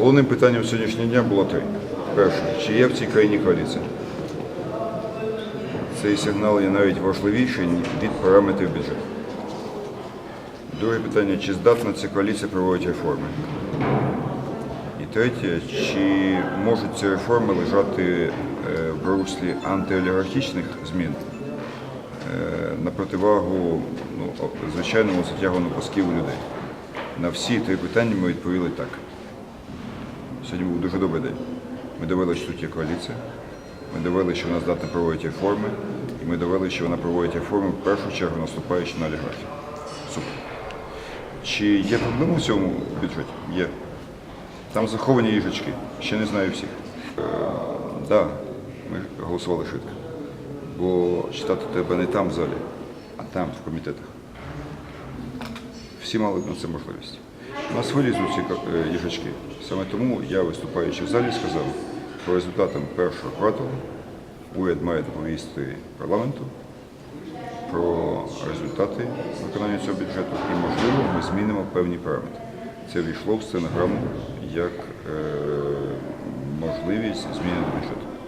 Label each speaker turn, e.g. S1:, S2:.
S1: Головним питанням сьогоднішнього дня було три. Перше, чи є в цій країні коаліція? Цей сигнал є навіть важливіший від параметрів бюджету. Друге питання, чи здатна ця коаліція проводити реформи? І третє, чи можуть ці реформи лежати е, в руслі антиолігархічних змін е, на противагу ну, звичайному затягуванню пасків у людей? На всі три питання ми відповіли так. Сьогодні був дуже добрий день. Ми довели, що тут є коаліція. Ми довели, що вона здатна проводити реформи. І ми довели, що вона проводить реформи в першу чергу наступаючи на олігархів. Супер. Чи є проблеми в цьому бюджеті? Є. Там заховані їжачки. Ще не знаю всіх. Так, да, ми голосували швидко. Бо читати треба не там в залі, а там, в комітетах. Всі мали на це можливість. У нас вилізуть ці е, їжачки. Саме тому я, виступаючи в залі, сказав, по результатам першого кварталу уряд має доповісти парламенту про результати виконання цього бюджету і, можливо, ми змінимо певні параметри. Це війшло в стенограму як е, можливість зміни бюджету.